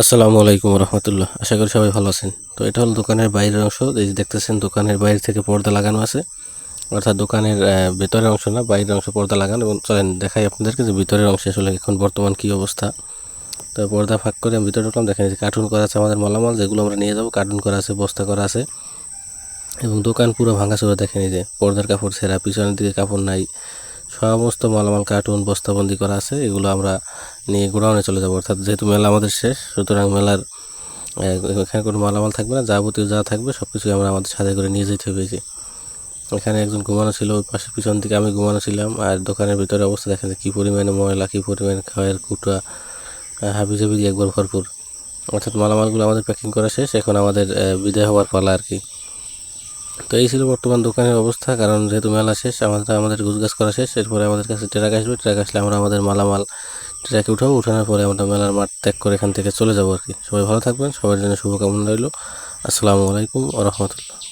আসসালামু আলাইকুম রহমতুল্লাহ। আশা করি সবাই ভালো আছেন। তো এটা হলো দোকানের বাইরের অংশ। এই যে দেখতেছেন, দোকানের বাইরে থেকে পর্দা লাগানো আছে। অর্থাৎ দোকানের ভেতরের অংশ না, বাইরের অংশ পর্দা লাগানো। এবং চলেন দেখাই আপনাদেরকে যে ভিতরের অংশে আসলে এখন বর্তমান কি অবস্থা। তো পর্দা ফাঁক করে আমি ভিতরে ঢুকলাম। দেখেন যে কার্টুন করা আছে আমাদের মালামাল। যেগুলো আমরা নিয়ে যাব, কার্টুন করা আছে, বস্তা করা আছে। এবং দোকান পুরো ভাঙাচোরা দেখেন এই যে, পর্দার কাপড় ছেঁড়া, পিছনের দিকে কাপড় নাই। সমস্ত মালামাল কার্টুন বস্তাবন্দি করা আছে, এগুলো আমরা নিয়ে গোডাউনে চলে যাব। অর্থাৎ যেহেতু মেলা আমাদের শেষ, সুতরাং মেলার এখানে কোনো মালামাল থাকবে না, যাবতীয় যা থাকবে সব কিছুই আমরা আমাদের সাথে করে নিয়ে যেতে হবে এখানে একজন ঘুমানো ছিল, ওই পাশে পিছন দিকে আমি ঘুমানো ছিলাম, আর দোকানের ভিতরে অবস্থা দেখেন যে কী পরিমাণে ময়লা, কী পরিমাণে খাওয়ার কুটা হাবিজাবি একবার ভরপুর। অর্থাৎ মালামালগুলো আমাদের প্যাকিং করা শেষ, এখন আমাদের বিদায় হওয়ার পালা আর কি। তো এই ছিল বর্তমান দোকানের অবস্থা, কারণ যেহেতু মেলা শেষ, আমাদের আমাদের গুজগাছ করা শেষ, এরপরে আমাদের কাছে ট্রাক আসবে, ট্রাক আসলে আমরা আমাদের মালামাল ট্রাকে উঠাবো, উঠানোর পরে আমরা মেলার মাঠ ত্যাগ করে এখান থেকে চলে যাব আর কি। সবাই ভালো থাকবেন, সবার জন্য শুভকামনা রইল। আসসালামু আলাইকুম আ রহমতুল্লাহ।